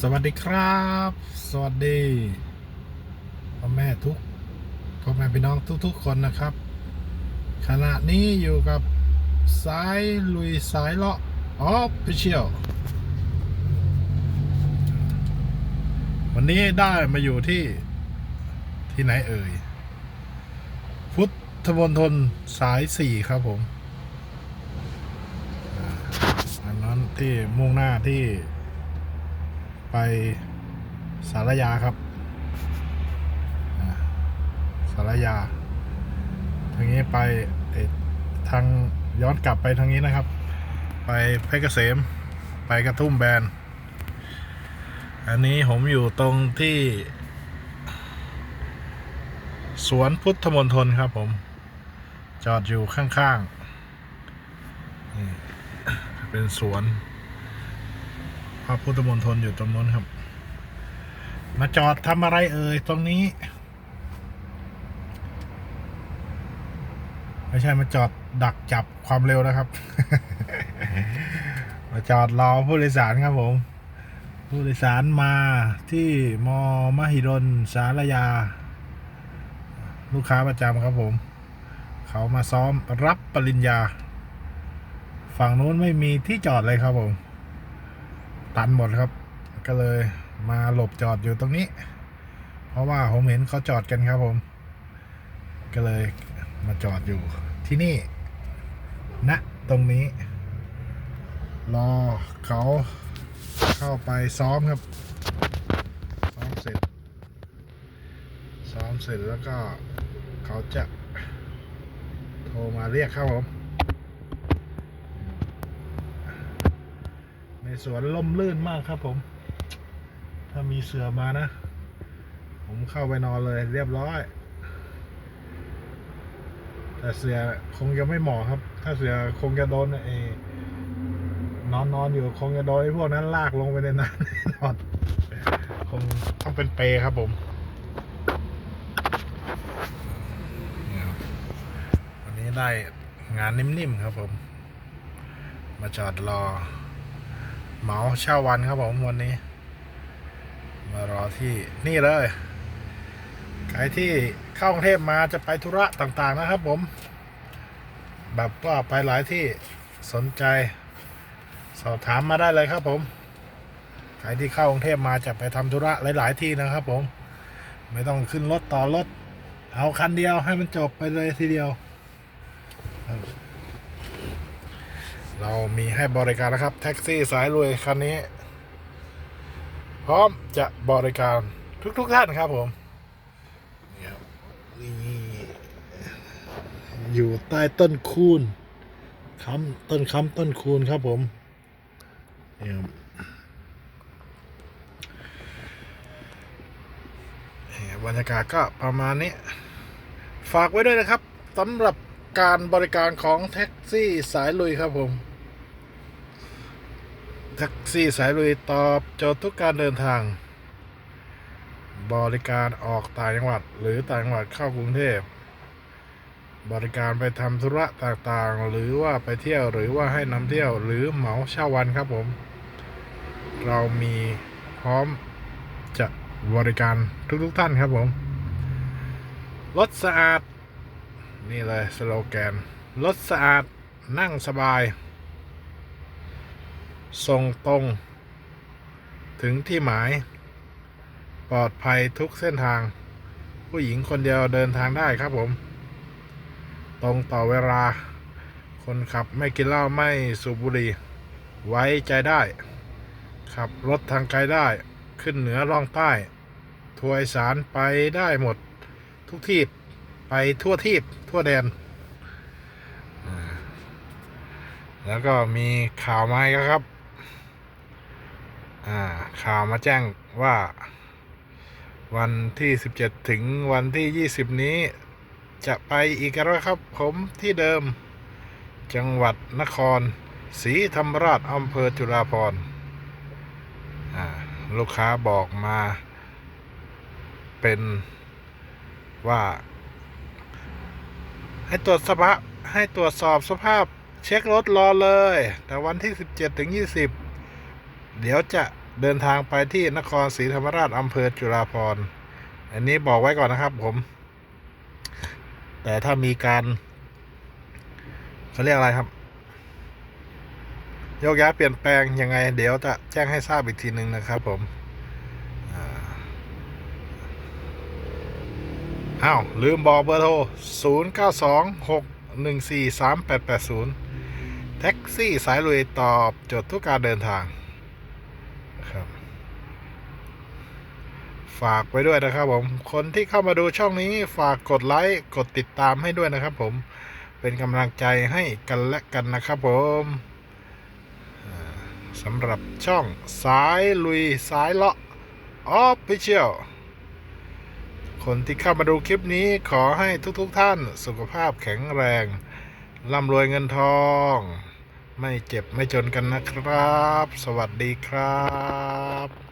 สวัสดีครับ สวัสดีพ่อแม่ทุกพ่อแม่พี่น้องทุกๆคนนะครับ ขณะนี้อยู่กับสายลุยสายเลาะออฟฟิเชียลวันนี้ได้มาอยู่ที่ที่ไหนเอ่ย พุทธมณฑลสายสี่ครับผมอันนั้นที่มุ่งหน้าที่ ไปสารยาครับสารยา ทางนี้ไปทางย้อนกลับไปทางนี้นะครับ ไปเพชรเกษม ไปกระทุ่มแบน อันนี้ผมอยู่ตรงที่ สวนพุทธมณฑลครับผม จอดอยู่ข้างๆ เป็นสวน พระพุทธมณฑลอยู่ตรงนู้นครับ มาจอดทำอะไรเอ่ยตรงนี้ ไม่ใช่มาจอดดักจับความเร็วนะครับ มาจอดรอผู้โดยสารครับผม ผู้โดยสารมาที่มมหิดลสารยา ลูกค้าประจำครับผม เขามาซ้อมรับปริญญา ฝั่งนู้นไม่มีที่จอดเลยครับผม ตันหมดครับ ก็เลยมาหลบจอดอยู่ตรงนี้ เพราะว่าผมเห็นเขาจอดกันครับผม ก็เลยมาจอดอยู่ที่นี่ณนะตรงนี้ รอเขาเข้าไปซ้อมครับ ซ้อมเสร็จ ซ้อมเสร็จแล้วก็เขาจะโทรมาเรียกครับผม ในสวนล่มลื่นมากครับผม ถ้ามีเสือมานะ ผมเข้าไปนอนเลยเรียบร้อย แต่เสือคงจะไม่เหมาะครับ ถ้าเสือคงจะโดนไอ้นอนนอนอยู่คงจะโดนไอ้พวกนั้นลากลงไปในน้ำแน่นอนคงต้องเป็นเปรครับผมวันนี้ได้งานนิ่มๆครับผม มาจอดรอ เหมาเช่าวันครับผมวันนี้ มารอที่นี่เลยใครที่เข้ากรุงเทพมาจะไปธุระต่างๆนะครับผม แบบว่าไปหลายที่สนใจ สอบถามมาได้เลยครับผมใครที่เข้ากรุงเทพมาจะไปทำธุระหลาย ๆ ที่นะครับผม ไม่ต้องขึ้นรถต่อรถเอาคันเดียวให้มันจบไปเลยทีเดียว เรามีให้บริการนะครับ แท็กซี่สายรวยคันนี้ พร้อมจะบริการทุกๆทท่านครับผมนี่ครับอยู่ใต้ต้นคูนค้ำต้นค้ำต้นคูนครับผมนี่ครับนี่ครับบรรยากาศก็ประมาณนี้ ฝากไว้ด้วยนะครับสำหรับ การบริการของแท็กซี่สายลุยครับผม แท็กซี่สายลุยตอบโจทย์ทุกการเดินทาง บริการออกต่างจังหวัด หรือต่างจังหวัดเข้ากรุงเทพ บริการไปทำธุระต่างๆ หรือว่าไปเที่ยวหรือว่าให้นำเที่ยวหรือเหมาเช่าวันครับผม เรามีพร้อมจะบริการทุกๆท่านครับผมรถสะอาด นี่เลยสโลแกนรถสะอาดนั่งสบาย ส่งตรง ถึงที่หมาย ปลอดภัยทุกเส้นทาง ผู้หญิงคนเดียวเดินทางได้ครับผม ตรงต่อเวลา คนขับไม่กินเหล้าไม่สูบบุหรี่ไว้ใจได้ ขับรถทางไกลได้ขึ้นเหนือล่องใต้ ทัวร์สานไปได้หมดทุกที่ ไปทั่วทีบทั่วแดน แล้วก็มีข่าวมาอีกครับ ข่าวมาแจ้งว่า วันที่ 17 ถึงวันที่ 20 นี้ จะไปอีกแล้วครับ ผมที่เดิม จังหวัดนครศรีธรรมราชอำเภอจุฬาภรณ์ลูกค้าบอกมา เป็นว่า ให้ตรวจสภาพให้ตรวจสอบสภาพเช็ครถรอเลย แต่วันที่ 17 ถึง 20 เดี๋ยวจะเดินทางไปที่นครศรีธรรมราชอำเภอจุฬาภรณ์อันนี้บอกไว้ก่อนนะครับผม แต่ถ้ามีการเขาเรียกอะไรครับโยกย้ายเปลี่ยนแปลงยังไง เดี๋ยวจะแจ้งให้ทราบอีกทีหนึ่งนะครับผมอ่า อ้าว ลืมบอกเบอร์โทร 0 9 2 6 1 4 3 8 8 0 แท็กซี่สายลุยตอบโจทย์ทุกการเดินทางครับ ฝากไว้ด้วยนะครับผม คนที่เข้ามาดูช่องนี้ฝากกดไลค์ กดติดตามให้ด้วยนะครับผม เป็นกำลังใจให้กันและกันนะครับผมสำหรับช่องสายลุยสายเลาะออฟฟิเชียล คนที่เข้ามาดูคลิปนี้ขอให้ทุกๆทท่านสุขภาพแข็งแรงร่ำรวยเงินทอง ไม่เจ็บไม่จนกันนะครับ สวัสดีครับ